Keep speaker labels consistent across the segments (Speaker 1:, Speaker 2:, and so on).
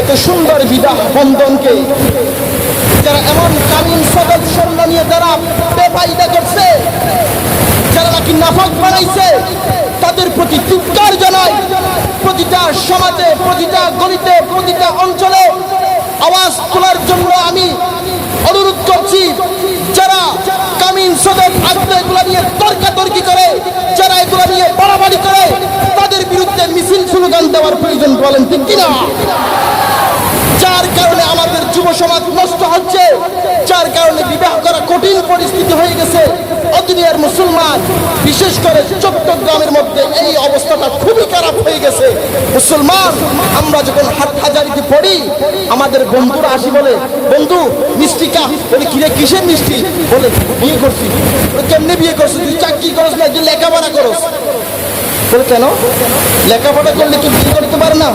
Speaker 1: এত সুন্দর বিবাহ বন্ধনকে। যারা এমন কামিন সদক স্বর্ণ নিয়ে যারা বেপাইদা করছে, যারা নাকি নাফক বানাইছে, তাদের প্রতি চিৎকার জানাই, প্রতিটা সমাজে, প্রতিটা গলিতে, প্রতিটা অঞ্চলে আওয়াজ তোলার জন্য আমি অনুরোধ করছি, যারা কামিন সদক আত্ম এগুলো নিয়ে তর্কাতর্কি করে, যারা এগুলো নিয়ে বাড়াবাড়ি করে, তাদের বিরুদ্ধে মিছিল স্লোগান দেওয়ার প্রয়োজন বলেন ঠিক কিনা? কঠিন পরিস্থিতি হয়ে গেছে। অদিনিয়ার মুসলমান, বিশেষ করে চট্টগ্রামের মধ্যে এই অবস্থাটা খুবই খারাপ হয়ে গেছে। মুসলমান, আমরা যখন হাট হাজারিতে পড়ি, আমাদের বন্ধুরা আসি বলে, বন্ধু, মিষ্টি কা বলে কিরে কিসের মিষ্টি? বলে, বিয়ে করছি। কেমনে বিয়ে করছিস? তুই চাকরি করস না, তুই লেখাপড়া করস? বলে, কেন? লেখাপড়া করলে কি বিয়ে করতে পারে না?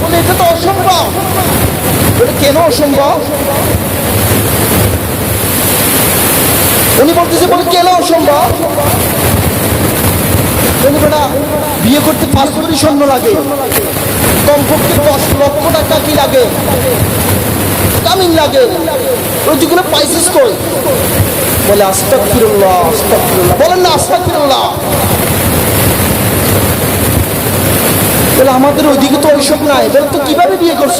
Speaker 1: বলে, এটা তো অসম্ভব। বলে, কেন অসম্ভব? উনি বলতেছে, বলে কেন অসম্ভব বিয়ে করতে পাঁচ কোটি স্বর্ণ লাগে। কমপক্ষে দশ লক্ষ টাকা কি লাগে? কামিন লাগে। ওই যেগুলো পাইছিস কই? বলে আস্তাক ফিরুল্লাহ আস্তাক ফিরুল্লাহ বলেন না আস্তাক ফিরুল্লাহ বলে, আমাদের ওইদিকে তো ওইসব নাই বলে তো কীভাবে বিয়ে করছ?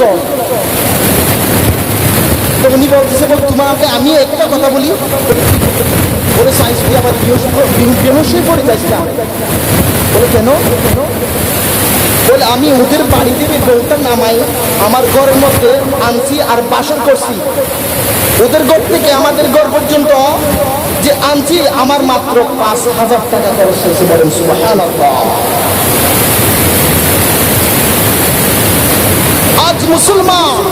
Speaker 1: উনি বলতেছে, বল, তোমাকে আমি একটা কথা বলি। বলে সায়েন্স বলে আবার বেহসই পড়ে যাচ্ছিলাম বলে, কেন? বলে, আমি ওদের বাড়ি থেকে বউটা নামাই, আমার ঘরের মধ্যে আনছি আর বাসন করছি। ওদের ঘর থেকে আমাদের ঘর পর্যন্ত যে আনছি, আমার মাত্র পাঁচ হাজার টাকা খরচ হয়েছে বলেন, সুবহানাল্লাহ। আজ মুসলমান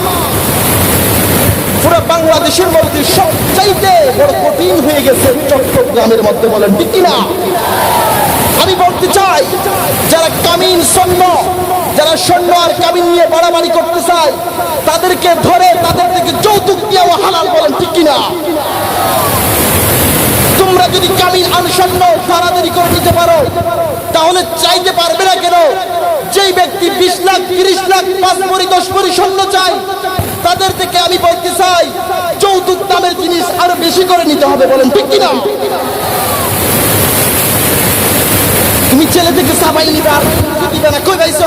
Speaker 1: পুরো বাংলাদেশের মধ্যে সবচাইতে বড় কঠিন হয়ে গেছে চট্টগ্রামের মধ্যে বলেন, ঠিক কিনা? আমি বলতে চাই, যারা কামিন সৈন্য, যারা সৈন্য আর কামিন নিয়ে বাড়াবাড়ি করতে চায়, তাদেরকে ধরে তাদের থেকে যৌতুক দিয়েও হালাল বলেন, ঠিক কিনা? তোমরা যদি কামিন আনসন্ন তাড়াতাড়ি করে নিতে পারো, তাহলে চাইতে পারবে না কেন? যেই ব্যক্তি বিশ লাখ, তিরিশ লাখ, পাঁচ পরি, দশ পরি স্বর্ণ চাই তাদের থেকে আমি বলতে চাই, যৌতুক দামের জিনিস আরও বেশি করে নিতে হবে, বলেন ঠিক কিনা? তুমি ছেলে থেকে সাবাই নিবা দিবে না, কই পাইছ?